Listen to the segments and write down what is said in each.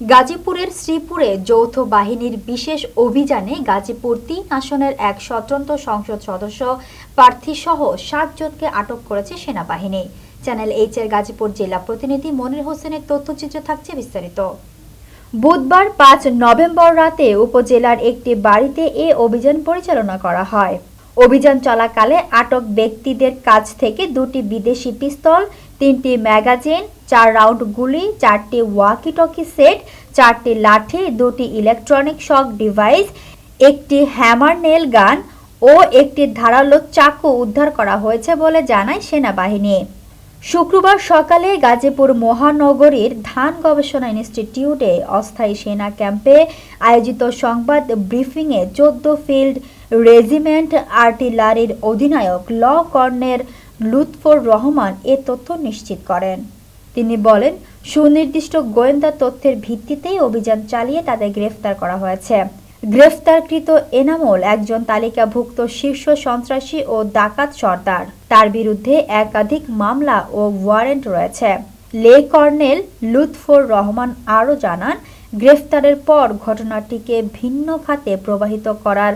গাজীপুরের শ্রীপুরে যৌথ বাহিনীর বিশেষ অভিযানে গাজীপুর তিন আসনের এক স্বতন্ত্র সংসদ সদস্য প্রার্থীসহ সাতজনকে আটক করেছে সেনাবাহিনী। চ্যানেল এইচ এর গাজীপুর জেলা প্রতিনিধি মনির হোসেনের তথ্যচিত্র থাকছে বিস্তারিত। বুধবার পাঁচ নভেম্বর রাতে উপজেলার একটি বাড়িতে এ অভিযান পরিচালনা করা হয়। অভিযান চলাকালে আটক ব্যক্তিদের কাছ থেকে দুটি বিদেশি পিস্তল, তিনটি ম্যাগাজিন চার রাউন্ড গুলি, চারটি ওয়াকি টকি সেট চারটি লাঠি, দুটি ইলেকট্রনিক শক ডিভাইস একটি হ্যামার নেল গান ও একটি ধারালো চাকু উদ্ধার করা হয়েছে বলে জানায় সেনাবাহিনী। শুক্রবার সকালে গাজীপুর মহানগরীর ধান গবেষণা ইনস্টিটিউটে অস্থায়ী সেনা ক্যাম্পে আয়োজিত সংবাদ ব্রিফিংয়ে চোদ্দ ফিল্ড রেজিমেন্ট আর্টিলারির অধিনায়ক ল কর্নেল লুৎফর রহমান এ তথ্য নিশ্চিত করেন। তিনি বলেন, সুনির্দিষ্ট গোয়েন্দা তথ্যের ভিত্তিতেই অভিযান চালিয়ে তাদের গ্রেফতার করা হয়েছে। গ্রেফতারকৃত এনামুল একজন তালিকাভুক্ত শীর্ষ সন্ত্রাসী ও ডাকাত সর্দার। তার বিরুদ্ধে একাধিক মামলা ও ওয়ারেন্ট রয়েছে। লে কর্নেল লুৎফর রহমান আরও জানান, গ্রেফতারের পর ঘটনাটিকে ভিন্ন খাতে প্রবাহিত করার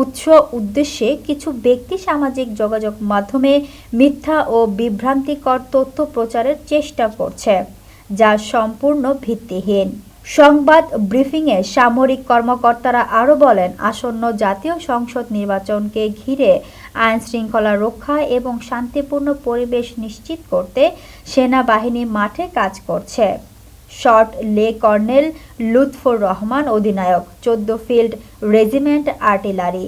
উৎস উদ্দেশ্যে কিছু ব্যক্তি সামাজিক যোগাযোগ মাধ্যমে মিথ্যা ও বিভ্রান্তিকর তথ্য প্রচারের চেষ্টা করছে, যা সম্পূর্ণ ভিত্তিহীন। সংবাদ ব্রিফিংয়ে সামরিক কর্মকর্তারা আরও বলেন, আসন্ন জাতীয় সংসদ নির্বাচনকে ঘিরে আইন শৃঙ্খলা রক্ষা এবং শান্তিপূর্ণ পরিবেশ নিশ্চিত করতে সেনাবাহিনী মাঠে কাজ করছে। শর্ট লে কর্নেল লুৎফর রহমান অধিনায়ক, চোদ্দ field regiment artillery.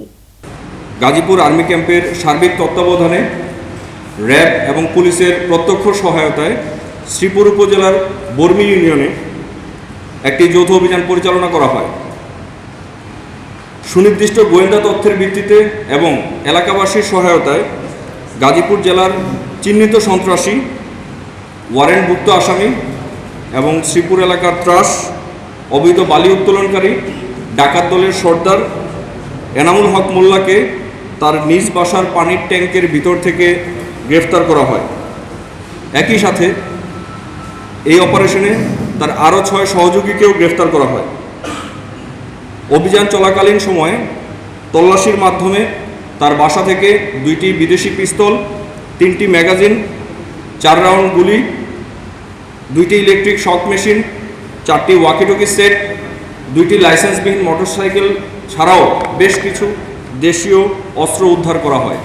Gazipur army ক্যাম্পের সার্বিক তত্ত্বাবধানে র্যাব এবং পুলিশের প্রত্যক্ষ সহায়তায় শ্রীপুর উপজেলার বর্মি ইউনিয়নে একটি যৌথ অভিযান পরিচালনা করা হয়। সুনির্দিষ্ট গোয়েন্দা তথ্যের ভিত্তিতে এবং এলাকাবাসীর সহায়তায় গাজীপুর জেলার চিহ্নিত সন্ত্রাসী ওয়ারেন্টভুক্ত আসামি এবং শ্রীপুর এলাকার ত্রাস, অবৈধ বালি উত্তোলনকারী, ডাকাত দলের সর্দার এনামুল হক মোল্লাকে তার নিজ বাসার পানির ট্যাঙ্কের ভিতর থেকে গ্রেফতার করা হয়। একই সাথে এই অপারেশনে তার আরও ছয় সহযোগীকেও গ্রেফতার করা হয়। অভিযান চলাকালীন সময়ে তল্লাশির মাধ্যমে তার বাসা থেকে দুইটি বিদেশি পিস্তল, তিনটি ম্যাগাজিন, চার রাউন্ড গুলি দুইটি ইলেকট্রিক শক মেশিন চারটি ওয়াকিটকি সেট দুইটি লাইসেন্সবিহীন মোটরসাইকেল ছাড়াও বেশ কিছু দেশীয় অস্ত্র উদ্ধার করা হয়।